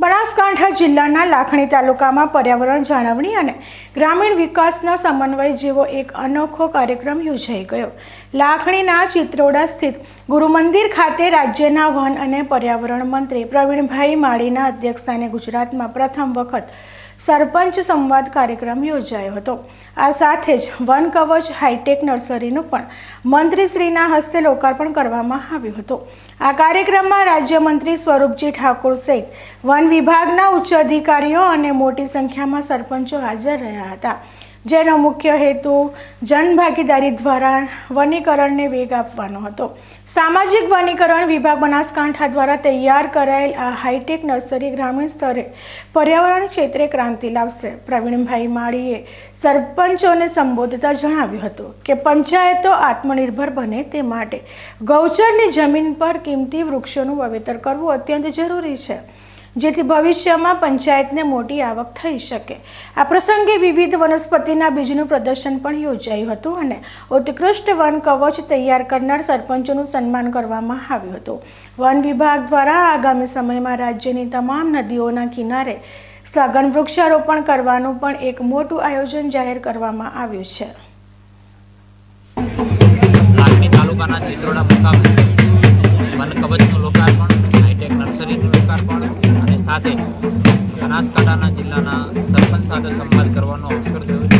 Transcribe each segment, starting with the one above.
બનાસકાંઠા જિલ્લાના લાખણી તાલુકામાં પર્યાવરણ જાળવણી અને ગ્રામીણ વિકાસના સમન્વય જેવો એક અનોખો કાર્યક્રમ યોજાઈ ગયો. લાખણીના ચિત્રોડા સ્થિત ગુરુમંદિર ખાતે રાજ્યના વન અને પર્યાવરણ મંત્રી પ્રવીણભાઈ માળીના અધ્યક્ષસ્થાને ગુજરાતમાં પ્રથમ વખત સરપંચ સંવાદ કાર્યક્રમ યોજાયો હતો. આ સાથે જ વન કવચ હાઈટેક નર્સરીનું પણ મંત્રીશ્રીના હસ્તે લોકાર્પણ કરવામાં આવ્યું હતું. આ કાર્યક્રમમાં રાજ્યમંત્રી સ્વરૂપજી ઠાકોર સહિત વન વિભાગના ઉચ્ચ અધિકારીઓ અને મોટી સંખ્યામાં સરપંચો હાજર રહ્યા હતા. જેનો મુખ્ય હેતુ જનભાગીદારી દ્વારા વનીકરણને વેગ આપવાનો હતો. સામાજિક વનીકરણ વિભાગ બનાસકાંઠા દ્વારા તૈયાર કરાયેલ આ હાઈટેક નર્સરી ગ્રામીણ સ્તરે પર્યાવરણ ક્ષેત્રે ક્રાંતિ લાવશે. પ્રવીણભાઈ માળીએ સરપંચોને સંબોધતા જણાવ્યું હતું કે, પંચાયતો આત્મનિર્ભર બને તે માટે ગૌચરની જમીન પર કિંમતી વૃક્ષોનું વાવેતર કરવું અત્યંત જરૂરી છે. જેથી ભવિષ્યમાં પંચાયતને મોટી આવક થઈ શકે. આ પ્રસંગે વિવિધ વનસ્પતિના બીજનું પ્રદર્શન પણ યોજાયું હતું અને ઉત્કૃષ્ટ વન કવચ તૈયાર કરનાર સરપંચોનું સન્માન કરવામાં આવ્યું હતું. વન વિભાગ દ્વારા આગામી સમયમાં રાજ્યની તમામ નદીઓના કિનારે સઘન વૃક્ષારોપણ કરવાનું પણ એક મોટું આયોજન જાહેર કરવામાં આવ્યું છે. ચિત્રોડા મુકામે વન કવચનું લોકાર્પણ, હાઈટેક નર્સરીનું સાથે બનાસકાંઠાના જિલ્લાના સરપંચ સાથે સંવાદ કરવાનો અવસર થયો છે.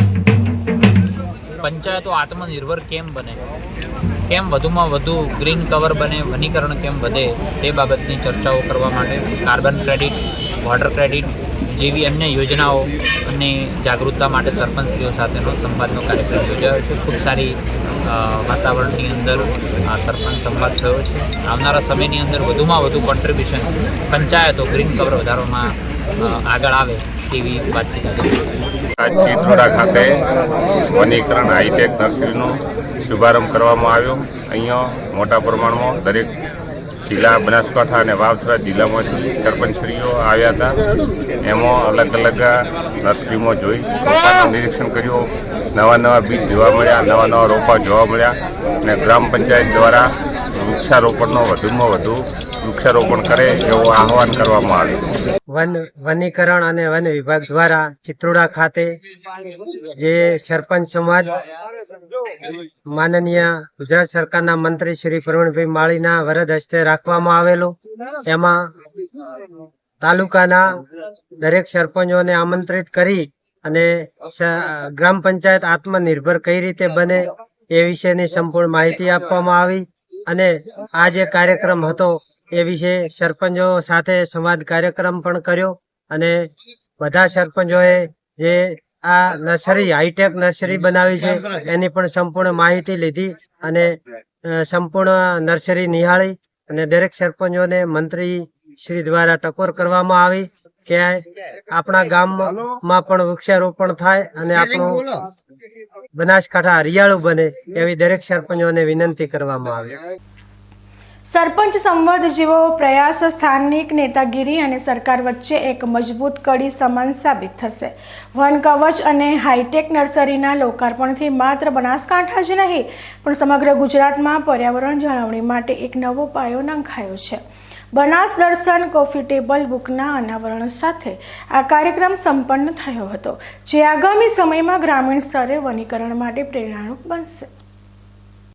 પંચાયતો આત્મનિર્ભર કેમ બને? કેમ વધુમાં વધુ ગ્રીન કવર બને? વનીકરણ કેમ વધે? તે બાબતની ચર્ચાઓ કરવા માટે કાર્બન ક્રેડિટ, વોટર ક્રેડિટ જેવી અન્ય યોજનાઓ અને જાગૃતતા માટે સરપંચશ્રીઓ સાથેનો સંવાદનો કાર્યક્રમ યોજાયો છે. ખૂબ સારી વાતાવરણની અંદર આ સરપંચ સંવાદ થયો છે. આવનારા સમયની અંદર વધુમાં વધુ કોન્ટ્રીબ્યુશન પંચાયતો ગ્રીન કવર વધારવામાં આગળ આવે તેવી વાતચીત ચિત્રોડા ખાતે વનીકરણ હાઈટેક નર્સરીનો શુભારંભ કરવામાં આવ્યો. અહીંયા મોટા પ્રમાણમાં દરેક જિલ્લા બનાસકાંઠા અને વાવથરા જિલ્લામાંથી સરપંચશ્રીઓ આવ્યા હતા. એમાં અલગ અલગ નર્સરીમાં જોઈ. પોતાનું નિરીક્ષણ કર્યું. નવા નવા બીજ જોવા મળ્યા, નવા નવા રોપા જોવા મળ્યા. અને ગ્રામ પંચાયત દ્વારા વૃક્ષારોપણનો વધુમાં વધુ વૃક્ષારોપણ કરે એવું આહવાન કરવામાં આવ્યું. વન વનીકરણ અને વન વિભાગ દ્વારા ચિત્રોડા ખાતે જે સરપંચ સમાજ માનનીય ગુજરાત સરકારના મંત્રી શ્રી પ્રવીણભાઈ માળીના વરદ હસ્તે રાખવામાં આવેલો. એમાં તાલુકાના દરેક સરપંચોને આમંત્રિત કરી અને ગ્રામ પંચાયત આત્મનિર્ભર કઈ રીતે બને એ વિશેની સંપૂર્ણ માહિતી આપવામાં આવી. અને આ જે કાર્યક્રમ હતો એ વિશે સરપંચો સાથે સંવાદ કાર્યક્રમ પણ કર્યો અને બધા સરપંચોએ જે આ નર્સરી, હાઈટેક નર્સરી બનાવી છે, એની પણ સંપૂર્ણ માહિતી લીધી અને સંપૂર્ણ નર્સરી નિહાળી અને દરેક સરપંચોને મંત્રી શ્રી દ્વારા ટકોર કરવામાં આવી કે આપણા ગામમાં પણ વૃક્ષારોપણ થાય અને આપણું બનાસકાંઠા હરિયાળું બને એવી દરેક સરપંચોને વિનંતી કરવામાં આવી. સરપંચ સંવાદ જેવો પ્રયાસ સ્થાનિક નેતાગીરી અને સરકાર વચ્ચે એક મજબૂત કડી સમાન સાબિત થશે. વન કવચ અને હાઈટેક નર્સરીના લોકાર્પણથી માત્ર બનાસકાંઠા જ નહીં, પણ સમગ્ર ગુજરાતમાં પર્યાવરણ જાળવણી માટે એક નવો પાયો નંખાયો છે. બનાસ દર્શન કોફી ટેબલ બુકના અનાવરણ સાથે આ કાર્યક્રમ સંપન્ન થયો હતો, જે આગામી સમયમાં ગ્રામીણ સ્તરે વનીકરણ માટે પ્રેરણારૂપ બનશે.